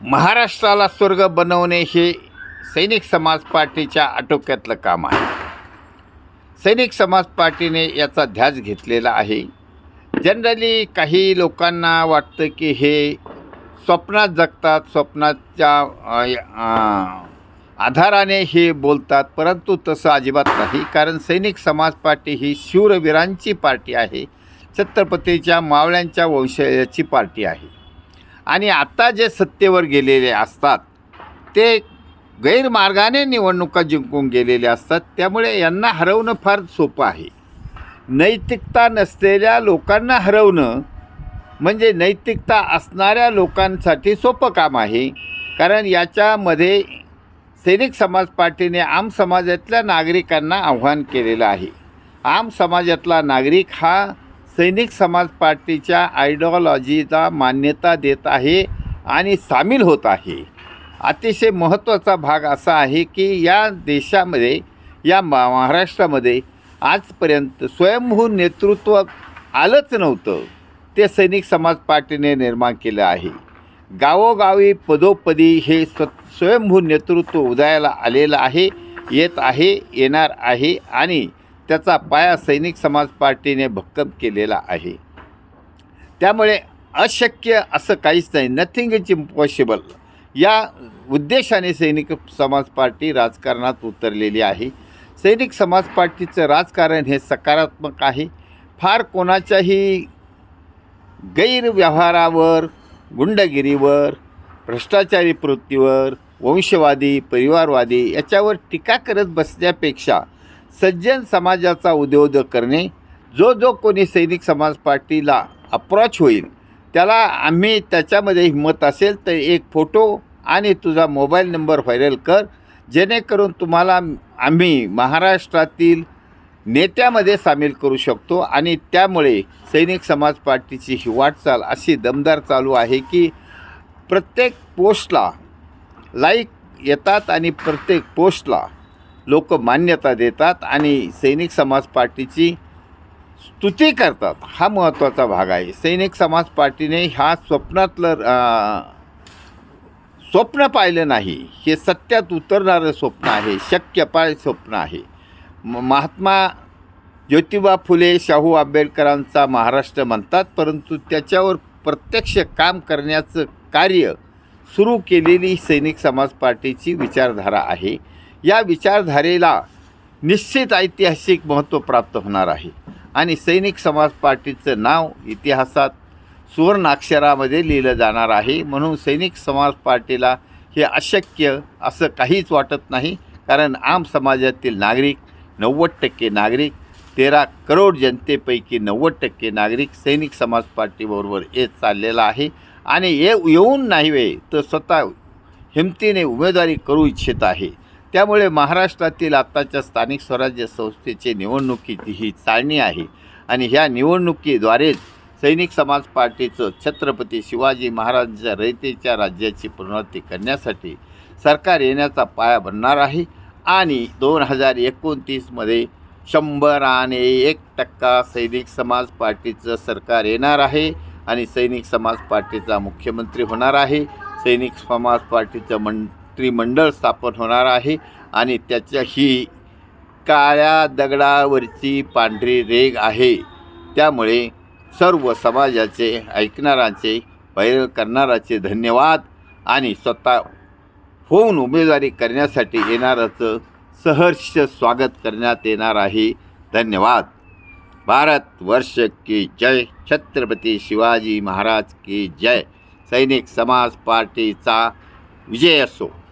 महाराष्ट्राला स्वर्ग बनवणे हे सैनिक समाज पार्टीच्या आटोक्यातलं काम आहे. सैनिक समाज पार्टीने याचा ध्यास घेतलेला आहे. जनरली काही लोकांना वाटतं की हे स्वप्नात जगतात स्वप्नाच्या आधाराने हे बोलतात परंतु तसं अजिबात नाही. कारण सैनिक समाज पार्टी ही शूरवीरांची पार्टी आहे. छत्रपतीच्या मावळ्यांच्या वंशयाची पार्टी आहे. आणि आत्ता जे सत्तेवर गेलेले असतात ते गैरमार्गाने निवडणुका जिंकून गेलेले असतात. त्यामुळे यांना हरवणं फार सोपं आहे. नैतिकता नसलेल्या लोकांना हरवणं म्हणजे नैतिकता असणाऱ्या लोकांसाठी सोपं काम आहे. कारण याच्यामध्ये सैनिक समाज पार्टीने आम समाजातल्या नागरिकांना आव्हान केलेलं आहे. आम समाजातला नागरिक हा सैनिक समाज पार्टीच्या आयडिओलॉजीला मान्यता देत आहे आणि सामील होत आहे. अतिशय महत्त्वाचा भाग असा आहे की या देशामध्ये या मा महाराष्ट्रामध्ये आजपर्यंत स्वयंभू नेतृत्व आलंच नव्हतं. ते सैनिक समाज पार्टीने निर्माण केलं आहे. गावोगावी पदोपदी हे स्व स्वयंभू नेतृत्व उदयाला आलेलं आहे येत आहे येणार आहे आणि त्याचा पाया सैनिक समाज पार्टीने भक्कम केलेला आहे. त्यामुळे अशक्य असं काहीच नाही. नथिंग इज इम्पॉसिबल या उद्देशाने सैनिक समाज पार्टी राजकारणात उतरलेली आहे. सैनिक समाज पार्टीचं राजकारण हे सकारात्मक आहे. फार कोणाच्याही गैरव्यवहारावर गुंडगिरीवर भ्रष्टाचारी वृत्तीवर वंशवादी परिवारवादी याच्यावर टीका करत बसण्यापेक्षा सज्जन समाजाचा उद्योग करणे जो जो कोणी सैनिक समाज पार्टीला अप्रॉच होईल त्याला आम्ही त्याच्यामध्ये हिंमत असेल तर एक फोटो आणि तुझा मोबाईल नंबर व्हायरल कर जेणेकरून तुम्हाला आम्ही महाराष्ट्रातील नेत्यामध्ये सामील करू शकतो आणि त्यामुळे सैनिक समाज पार्टीची ही वाटचाल अशी दमदार चालू आहे की प्रत्येक पोस्टला लाईक येतात आणि प्रत्येक पोस्टला लोक मान्यता देतात आणि सैनिक समाज पार्टीची स्तुती करतात. हा महत्त्वाचा भाग आहे. सैनिक समाज पार्टीने ह्या स्वप्नातलं स्वप्न पाहिलं नाही. हे सत्यात उतरणारं स्वप्न आहे. शक्यपाय स्वप्न आहे. म महात्मा ज्योतिबा फुले शाहू आंबेडकरांचा महाराष्ट्र म्हणतात परंतु त्याच्यावर प्रत्यक्ष काम करण्याचं कार्य सुरू केलेली सैनिक समाज पार्टीची विचारधारा आहे. या विचारधारेला निश्चित ऐतिहासिक महत्त्व प्राप्त होणार आहे. आणि सैनिक समाज पार्टीचं नाव इतिहासात सुवर्णाक्षरामध्ये लिहिलं जाणार आहे. म्हणून सैनिक समाज पार्टीला हे अशक्य असं काहीच वाटत नाही. कारण आम समाजातील नागरिक नव्वद टक्के नागरिक तेरा करोड जनतेपैकी नव्वद टक्के नागरिक सैनिक समाज पार्टीबरोबर येत चाललेला आहे. आणि ये येऊन नाही वे तर स्वतः हिमतीने उमेदवारी करू इच्छित आहे. त्यामुळे महाराष्ट्रातील आत्ताच्या स्थानिक स्वराज्य संस्थेची निवडणुकीची ही चालणी आहे. आणि ह्या निवडणुकीद्वारेच सैनिक समाज पार्टीचं छत्रपती शिवाजी महाराजांच्या रयतेच्या राज्याची पुनरावृत्ती करण्यासाठी सरकार येण्याचा पाया बनणार आहे. आणि दोन हजार एकोणतीसमध्ये शंभर आणि एक टक्का सैनिक समाज पार्टीचं सरकार येणार आहे. आणि सैनिक समाज पार्टीचा मुख्यमंत्री होणार आहे. सैनिक समाज पार्टीचं मंत्रिमंडळ स्थापन होणार आहे आणि त्याच्या ही काळ्या दगडावरची पांढरी रेग आहे. त्यामुळे सर्व समाजाचे ऐकणारांचे व्हायरल करणाराचे धन्यवाद आणि स्वतः होऊन उमेदवारी करण्यासाठी येणाराचं सहर्ष स्वागत करण्यात येणार आहे. धन्यवाद. भारत वर्ष की जय. छत्रपती शिवाजी महाराज की जय. सैनिक समाज पार्टीचा विजय असो.